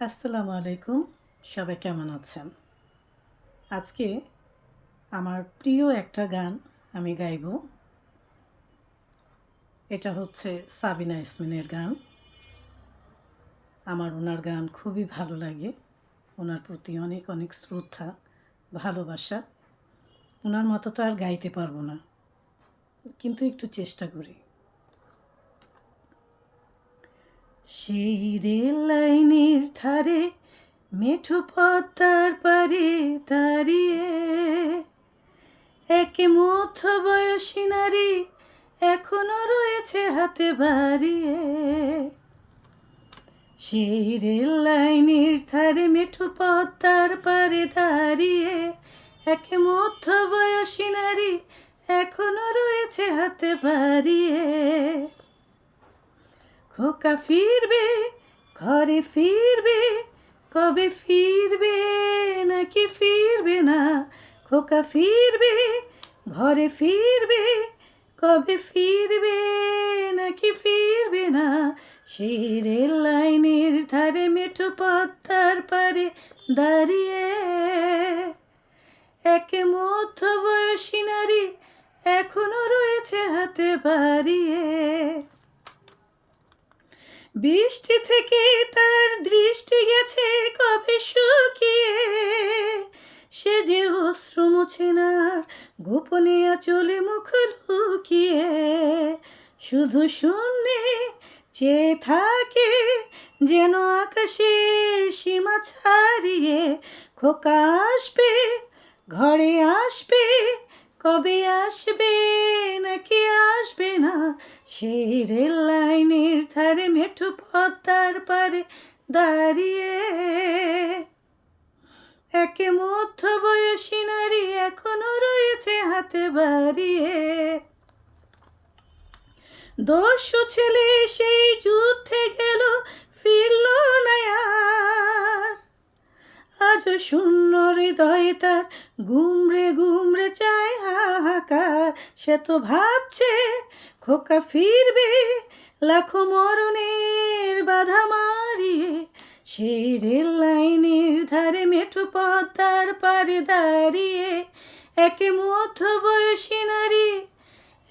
আসসালামু আলাইকুম। সবাই কেমন আছেন? আজকে আমার প্রিয় একটা গান আমি গাইব। এটা হচ্ছে সাবিনা ইসমিনের গান। আমার ওনার গান খুবই ভালো লাগে। ওনার প্রতি অনেক অনেক শ্রদ্ধা, ভালোবাসা। ওনার মতো তো আর গাইতে পারব না। কিন্তু একটু চেষ্টা করি। সেই রেল লাইনের ধারে মেঠো পদ্মার পারে দাঁড়িয়ে। একে মধ্য বয়সী নারী এখনও রয়েছে হাতে বাড়িয়ে। সেই রেল লাইনের ধারে মেঠো পদ্মার পারে দাঁড়িয়ে একে মধ্য বয়সী নারী এখনও রয়েছে হাতে বাড়িয়ে। খোকা ফিরবে, ঘরে ফিরবে, কবে ফিরবে নাকি ফিরবে না? খোকা ফিরবে, ঘরে ফিরবে, কবে ফিরবে নাকি ফিরবে না? সেই রেল লাইনের ধারে মেঠো পদ্মার পারে দাঁড়িয়ে। একে মধ্য বয়সী নারী এখনও রয়েছে হাতে বাড়িয়ে। বৃষ্টি থেকে তার দৃষ্টি গেছে কবে শুকিয়ে। সে যে অশ্রু মুছে না, গোপনে চলে মুখ লুকিয়ে। শুধু শূন্যে চেয়ে থাকে যেন আকাশের সীমা ছাড়িয়ে। খোকা আসবে, ঘরে আসবে কবে আসবে নাকি আসবে না? সেই রেল লাইনের ধারে মেঠো পদ্মার পারে দাঁড়িয়ে। একে মধ্য বয়সী নারী এখনও রয়েছে হাতে বাড়িয়ে। দস্যু ছেলে সেই যুদ্ধে গেল, ফিরল না আর। আজ শূন্য হৃদয়ে তার গুমরে গুমরে চায় হাহাকার সে তো ভাবছে খোকা ফিরবে, লাখো মরণের বাধা মারিয়ে। সেই রেল লাইনের ধারে মেঠো পদ্মার পারে দাঁড়িয়ে, একে মধ্য বয়সী নারী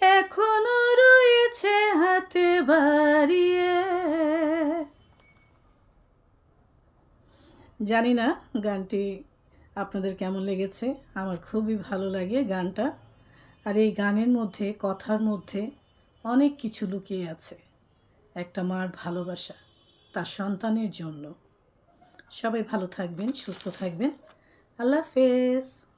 এখনও রয়েছে হাতে বাড়িয়ে। জানি না গানটি আপনাদের কেমন লেগেছে, আমার খুবই ভালো লাগে গানটা। আর এই গানের মধ্যে, কথার মধ্যে অনেক কিছু লুকিয়ে আছে। একটা মার ভালোবাসা তার সন্তানের জন্য। সবাই ভালো থাকবেন, সুস্থ থাকবেন। আল্লাহ হাফেজ।